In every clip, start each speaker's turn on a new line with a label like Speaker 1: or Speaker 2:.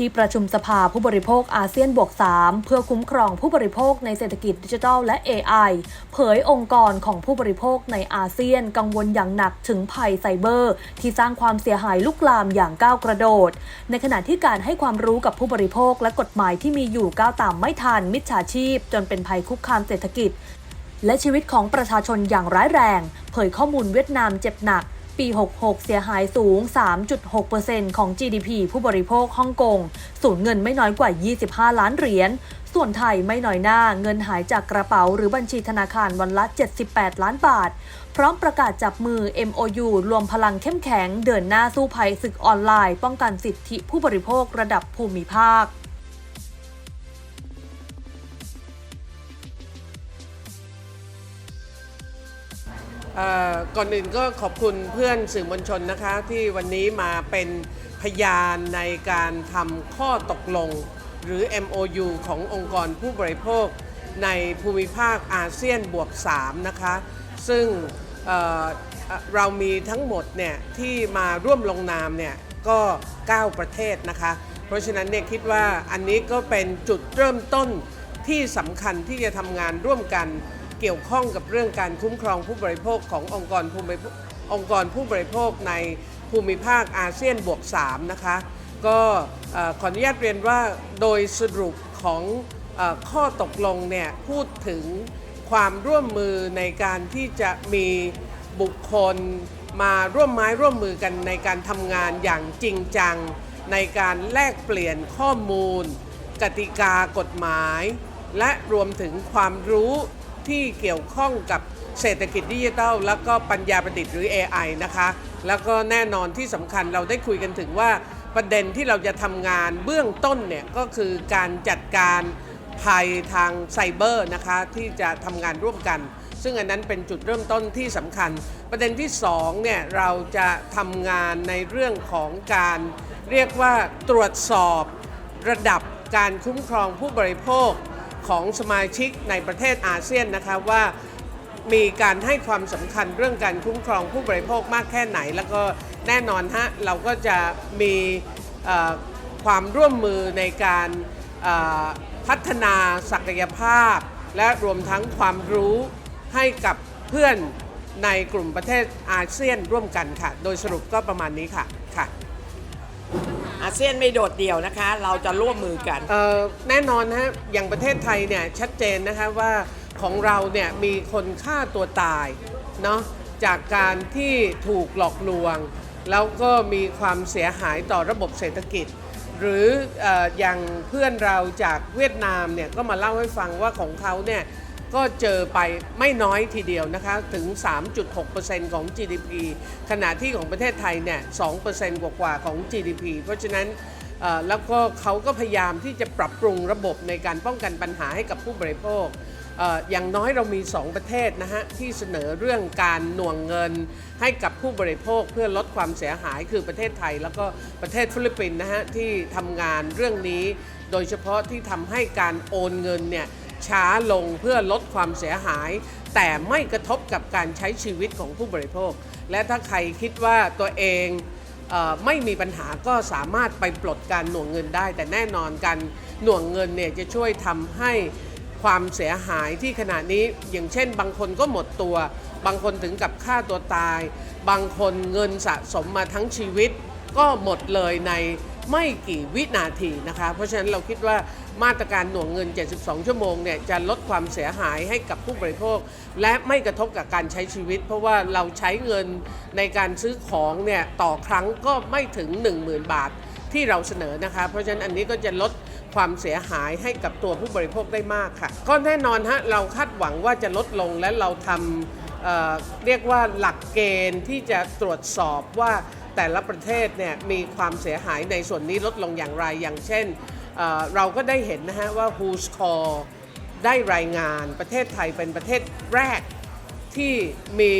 Speaker 1: ที่ประชุมสภาผู้บริโภคอาเซียนบวก 3 เพื่อคุ้มครองผู้บริโภคในเศรษฐกิจดิจิทัลและ AI เผยองค์กรของผู้บริโภคในอาเซียนกังวลอย่างหนักถึงภัยไซเบอร์ ที่สร้างความเสียหายลุกลามอย่างก้าวกระโดด ในขณะที่การให้ความรู้กับผู้บริโภคและกฎหมายที่มีอยู่ก้าวตามไม่ทันมิจฉาชีพ จนเป็นภัยคุกคามเศรษฐกิจ และชีวิตของประชาชนอย่างร้ายแรง เผยข้อมูลเวียดนามเจ็บหนัก ปี 66 เสียหายสูง 3.6%ของ GDP ผู้บริโภคฮ่องกง สูญเงินไม่น้อยกว่า 25 ล้านเหรียญ ส่วนไทยไม่น้อยหน้าเงินหายจากกระเป๋าหรือบัญชีธนาคารวันละ 78 ล้านบาท พร้อมประกาศจับมือ MOU รวมพลังเข้มแข็ง เดินหน้าสู้ภัยศึกออนไลน์ ป้องกันสิทธิผู้บริโภคระดับภูมิภาค
Speaker 2: ก่อนอื่นก็ขอบคุณเพื่อนสื่อมวลชนนะคะ ที่วันนี้มาเป็นพยานในการทำข้อตกลง หรือ MOU ขององค์กรผู้บริโภค ในภูมิภาคอาเซียนบวก 3 นะคะ ซึ่งเเรามีทั้งหมดเนี่ยที่มาร่วมลงนามเนี่ยก็ 9 ประเทศนะคะ เพราะฉะนั้นเนี่ยคิดว่าอันนี้ก็เป็นจุดเริ่มต้นที่สำคัญที่จะทำงานร่วมกัน เกี่ยวข้องกับเรื่องการคุ้มครองผู้บริโภคขององค์กรผู้บริโภคองค์กรผู้บริโภคในภูมิภาคอาเซียนบวก 3 นะคะ ก็ขออนุญาตเรียนว่าโดยสรุปของอข้อตกลงเนี่ยพูดถึงความร่วมมือในการที่จะมีบุคคลมาร่วมไม้ร่วมมือกันในการทำงานอย่างจริงจัง ในการแลกเปลี่ยนข้อมูล กติกากฎหมาย และรวมถึงความรู้ ที่เกี่ยวข้องกับเศรษฐกิจดิจิทัล แล้วก็ปัญญาประดิษฐ์หรือ AI นะคะ แล้วก็แน่นอนที่สำคัญเราได้คุยกันถึงว่าประเด็นที่เราจะทำงานเบื้องต้นเนี่ยก็คือการจัดการภัยทางไซเบอร์นะคะที่จะทำงานร่วมกัน ซึ่งอันนั้นเป็นจุดเริ่มต้นที่สำคัญ ประเด็นที่2เนี่ยเราจะทำงานในเรื่องของการเรียกว่าตรวจสอบระดับการคุ้มครองผู้บริโภค ของสมาชิกในประเทศอาเซียนนะคะว่ามีการให้ความสำคัญเรื่องการคุ้มครองผู้บริโภคมากแค่ไหน แล้วก็แน่นอนฮะเราก็จะมีความร่วมมือในการพัฒนาศักยภาพ และรวมทั้งความรู้ให้กับเพื่อนในกลุ่มประเทศอาเซียนร่วมกันค่ะ โดยสรุปก็ประมาณนี้ค่ะค่ะ
Speaker 3: อาเซียนไม่โดดเดี่ยวนะคะ เราจะร่วมมือกัน
Speaker 2: เอ่อแน่นอนนะฮะอย่างประเทศไทยเนี่ยชัดเจนนะคะว่าของเราเนี่ยมีคนฆ่าตัวตายเนาะจากการที่ถูกหลอกลวง แล้วก็มีความเสียหายต่อระบบเศรษฐกิจ หรือเอออย่างเพื่อนเราจากเวียดนามเนี่ยก็มาเล่าให้ฟังว่าของเขาเนี่ย ก็เจอไปไม่น้อยทีเดียวนะคะ ถึง 3.6%ของ GDP ขณะที่ของประเทศไทยเนี่ย2%กว่าๆของ GDP เพราะฉะนั้นแล้วก็เขาก็พยายามที่จะปรับปรุงระบบในการป้องกันปัญหาให้กับผู้บริโภคเอ่ออย่างน้อยเรามี 2 ประเทศนะฮะ ที่เสนอเรื่องการหน่วงเงินให้กับผู้บริโภคเพื่อลดความเสียหายคือประเทศไทย แล้วก็ประเทศฟิลิปปินส์นะฮะ ที่ทำงานเรื่องนี้ โดยเฉพาะที่ทำให้การโอนเงินเนี่ย ช้าลงเพื่อลดความเสียหาย แต่ไม่กระทบกับการใช้ชีวิตของผู้บริโภค และถ้าใครคิดว่าตัวเองเออไม่มีปัญหาก็สามารถไปปลดการหน่วงเงินได้ แต่แน่นอนการหน่วงเงินเนี่ยจะช่วยทำให้ความเสียหายที่ขณะนี้อย่างเช่น บางคนก็หมดตัว บางคนถึงกับฆ่าตัวตาย บางคนเงินสะสมมาทั้งชีวิต ก็หมดเลยใน ไม่กี่วินาทีนะคะ เพราะฉะนั้นเราคิดว่ามาตรการหน่วงเงิน 72 ชั่วโมงเนี่ยจะลดความเสียหายให้กับผู้บริโภค และไม่กระทบกับการใช้ชีวิต เพราะว่าเราใช้เงินในการซื้อของเนี่ยต่อครั้งก็ไม่ถึง 10,000 บาทที่เราเสนอนะคะ เพราะฉะนั้นอันนี้ก็จะลดความเสียหายให้กับตัวผู้บริโภคได้มากค่ะ ก็แน่นอนฮะเราคาดหวังว่าจะลดลงและเราทำเเรียกว่าหลักเกณฑ์ที่จะตรวจสอบว่า แต่ละประเทศเนี่ยมีความเสียหายในส่วนนี้ลดลงอย่างไร อย่างเช่นเเราก็ได้เห็นนะฮะว่า Who's Call ได้รายงานประเทศไทยเป็นประเทศแรกที่มี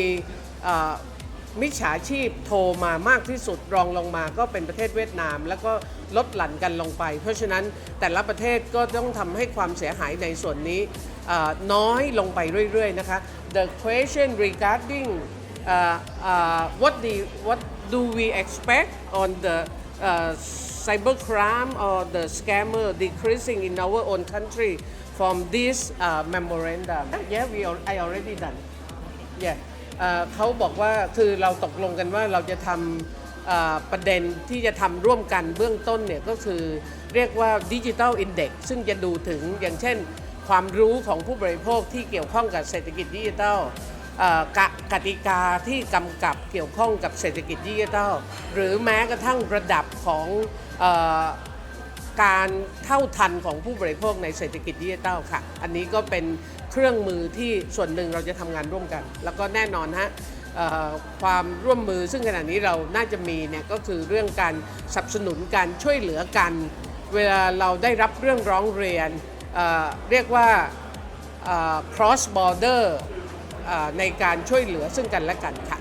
Speaker 2: มิจฉาชีพโทรมามากที่สุดรองลงมาก็เป็นประเทศเวียดนาม แล้วก็ลดหลั่นกันลงไป เพราะฉะนั้นแต่ละประเทศก็ต้องทำให้ความเสียหายในส่วนนี้น้อยลงไปเรื่อย ๆ นะคะ The question regarding uh, uh, what the what do we expect on the uh, cybercrime or the scammer decreasing in our own country from this uh, memorandum yeah we al- I already done yeah เอ่อเขาบอกว่าคือเราตกลงกันว่าเราจะทำเอ่อประเด็นที่จะทำร่วมกันเบื้องต้นเนี่ยก็คือเรียกว่าดิจิ t a ลอินเด็กซึ่งจะดูถึงอย่างเช่นความรู้ของผู้บริโภคที่เกี่ยวข้องกับเศรษฐกิจดิจิทัล กกติกาที่กำกับเกี่ยวข้องกับเศรษฐกิจดิจิทัล หรือแม้กระทั่งระดับของออการเท่าทันของผู้บริโภคในเศรษฐกิจดิจิทัลค่ะ อันนี้ก็เป็นเครื่องมือที่ส่วนหนึ่งเราจะทำงานร่วมกัน แล้วก็แน่นอนฮะความร่วมมือซึ่งขณะนี้เราน่าจะมีเนี่ยก็คือเรื่องการสนับสนุนการช่วยเหลือกัน เวลาเราได้รับเรื่องร้องเรียนเเรียกว่า cross border ในการช่วยเหลือซึ่งกันและกันค่ะ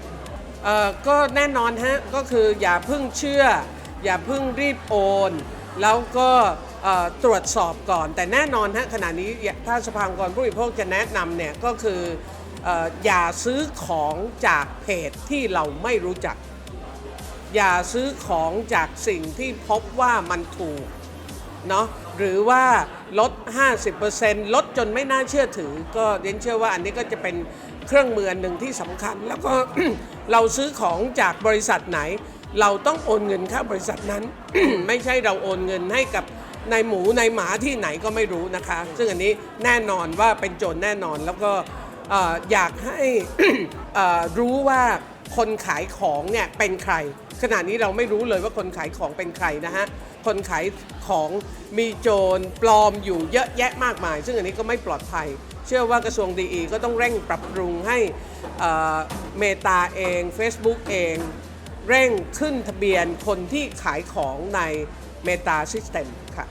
Speaker 2: ก็แน่นอนฮะก็คืออย่าเพิ่งเชื่อ อย่าเพิ่งรีบโอน แล้วก็ตรวจสอบก่อน แต่แน่นอนฮะขณะนี้ถ้าสภาองค์กรผู้บริโภคจะแนะนำเนี่ยก็คืออย่าซื้อของจากเพจที่เราไม่รู้จัก อย่าซื้อของจากสิ่งที่พบว่ามันถูกเนาะ หรือว่าลด 50%ลดจนไม่น่าเชื่อถือ ก็เรียนเชื่อว่าอันนี้ก็จะเป็นเครื่องมืออันหนึ่งที่สำคัญ แล้วก็เราซื้อของจากบริษัทไหน เราต้องโอนเงินเข้าบริษัทนั้น ไม่ใช่เราโอนเงินให้กับนายหมูนายหมาที่ไหนก็ไม่รู้นะคะ ซึ่งอันนี้แน่นอนว่าเป็นโจรแน่นอนแล้วก็เอ่อยากให้รู้ว่า คนขายของเนี่ยเป็นใคร ขณะนี้เราไม่รู้เลยว่าคนขายของเป็นใครนะฮะ คนขายของมีโจรปลอมอยู่เยอะแยะมากมาย ซึ่งอันนี้ก็ไม่ปลอดภัย เชื่อว่ากระทรวงดีก็ต้องเร่งปรับปรุงให้เมตาเอง Facebook เอง เร่งขึ้นทะเบียนคนที่ขายของในเมตา System ค่ะ